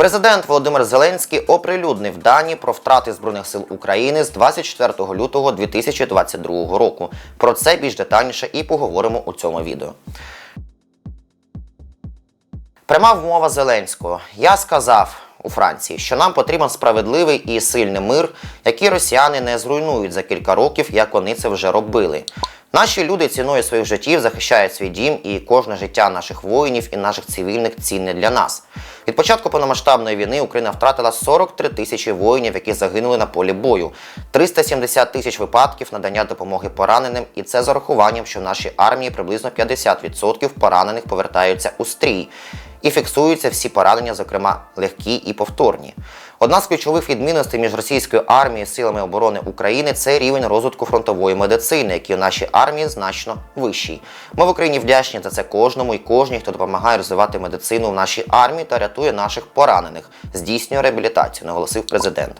Президент Володимир Зеленський оприлюднив дані про втрати Збройних сил України з 24 лютого 2022 року. Про це більш детальніше і поговоримо у цьому відео. Пряма вмова Зеленського. Я сказав у Франції, що нам потрібен справедливий і сильний мир, який росіяни не зруйнують за кілька років, як вони це вже робили. Наші люди ціною своїх життів захищають свій дім, і кожне життя наших воїнів і наших цивільних цінне для нас. Від початку повномасштабної війни Україна втратила 43 тисячі воїнів, які загинули на полі бою, 370 тисяч випадків надання допомоги пораненим, і це з урахуванням, що в нашій армії приблизно 50% поранених повертаються у стрій. І фіксуються всі поранення, зокрема легкі і повторні. Одна з ключових відмінностей між російською армією і силами оборони України це рівень розвитку фронтової медицини, який у нашій армії значно вищий. Ми в Україні вдячні за це кожному і кожній, хто допомагає розвивати медицину в нашій армії та рятує наших поранених, здійснює реабілітацію, наголосив президент.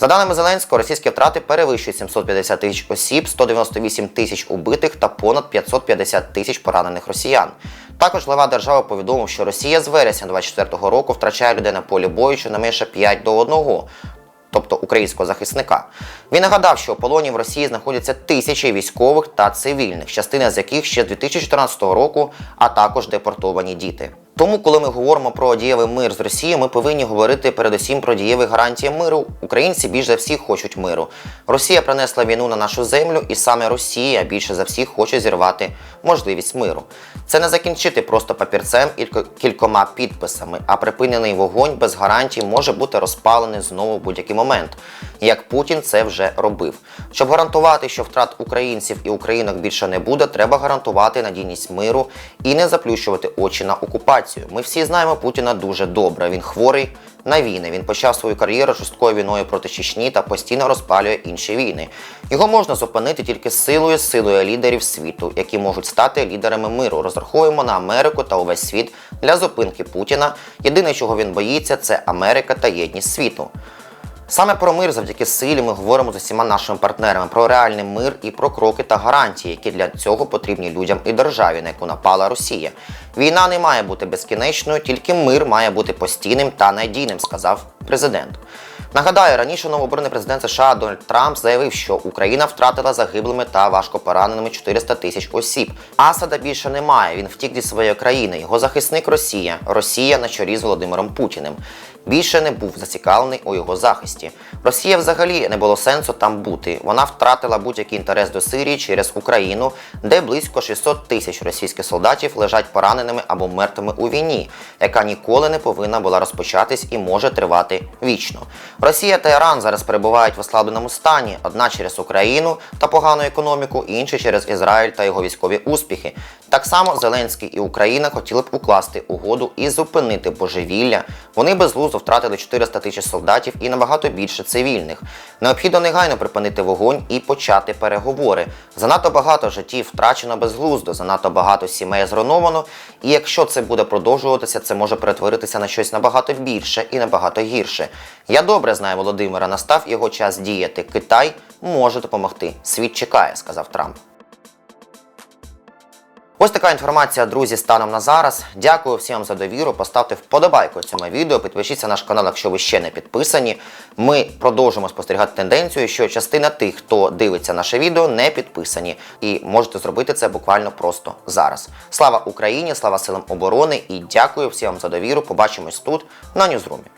За даними Зеленського, російські втрати перевищують 750 тисяч осіб, 198 тисяч убитих та понад 550 тисяч поранених росіян. Також глава держави повідомив, що Росія з вересня 24-го року втрачає людей на полі бою щонайменше 5 до 1, тобто українського захисника. Він нагадав, що у полоні в Росії знаходяться тисячі військових та цивільних, частина з яких ще з 2014 року, а також депортовані діти. Тому, коли ми говоримо про дієвий мир з Росією, ми повинні говорити передусім про дієві гарантії миру. Українці більш за всіх хочуть миру. Росія принесла війну на нашу землю, і саме Росія більше за всіх хоче зірвати можливість миру. Це не закінчити просто папірцем і кількома підписами, а припинений вогонь без гарантій може бути розпалений знову в будь-який момент, як Путін це вже робив. Щоб гарантувати, що втрат українців і українок більше не буде, треба гарантувати надійність миру і не заплющувати очі на окупацію. Ми всі знаємо Путіна дуже добре. Він хворий на війни. Він почав свою кар'єру жорсткою війною проти Чечні та постійно розпалює інші війни. Його можна зупинити тільки силою, силою лідерів світу, які можуть стати лідерами миру. Розраховуємо на Америку та увесь світ для зупинки Путіна. Єдине, чого він боїться, це Америка та єдність світу. Саме про мир завдяки силі ми говоримо з усіма нашими партнерами про реальний мир і про кроки та гарантії, які для цього потрібні людям і державі, на яку напала Росія. Війна не має бути безкінечною, тільки мир має бути постійним та надійним, сказав президент. Нагадаю, раніше новообраний президент США Дональд Трамп заявив, що Україна втратила загиблими та важко пораненими 400 тисяч осіб. Асада більше немає. Він втік зі своєї країни. Його захисник Росія. Росія на чолі з Володимиром Путіним. Більше не був зацікавлений у його захисті. Росія взагалі не було сенсу там бути. Вона втратила будь-який інтерес до Сирії через Україну, де близько 600 тисяч російських солдатів лежать пораненими або мертвими у війні, яка ніколи не повинна була розпочатись і може тривати вічно. Росія та Іран зараз перебувають в ослабленому стані: одна через Україну та погану економіку, інша через Ізраїль та його військові успіхи. Так само Зеленський і Україна хотіли б укласти угоду і зупинити божевілля. Вони безглуздо втратили 400 тисяч солдатів і набагато більше цивільних. Необхідно негайно припинити вогонь і почати переговори. Занадто багато життів втрачено безглуздо, занадто багато сімей зруйновано. І якщо це буде продовжуватися, це може перетворитися на щось набагато більше і набагато гірше. Я добре знаю Володимира, настав його час діяти. Китай може допомогти. Світ чекає, сказав Трамп. Ось така інформація, друзі, станом на зараз. Дякую всім за довіру. Поставте вподобайку цьому відео, підпишіться на наш канал, якщо ви ще не підписані. Ми продовжимо спостерігати тенденцію, що частина тих, хто дивиться наше відео, не підписані. І можете зробити це буквально просто зараз. Слава Україні, слава силам оборони і дякую всім за довіру. Побачимось тут на Ньюзрумі.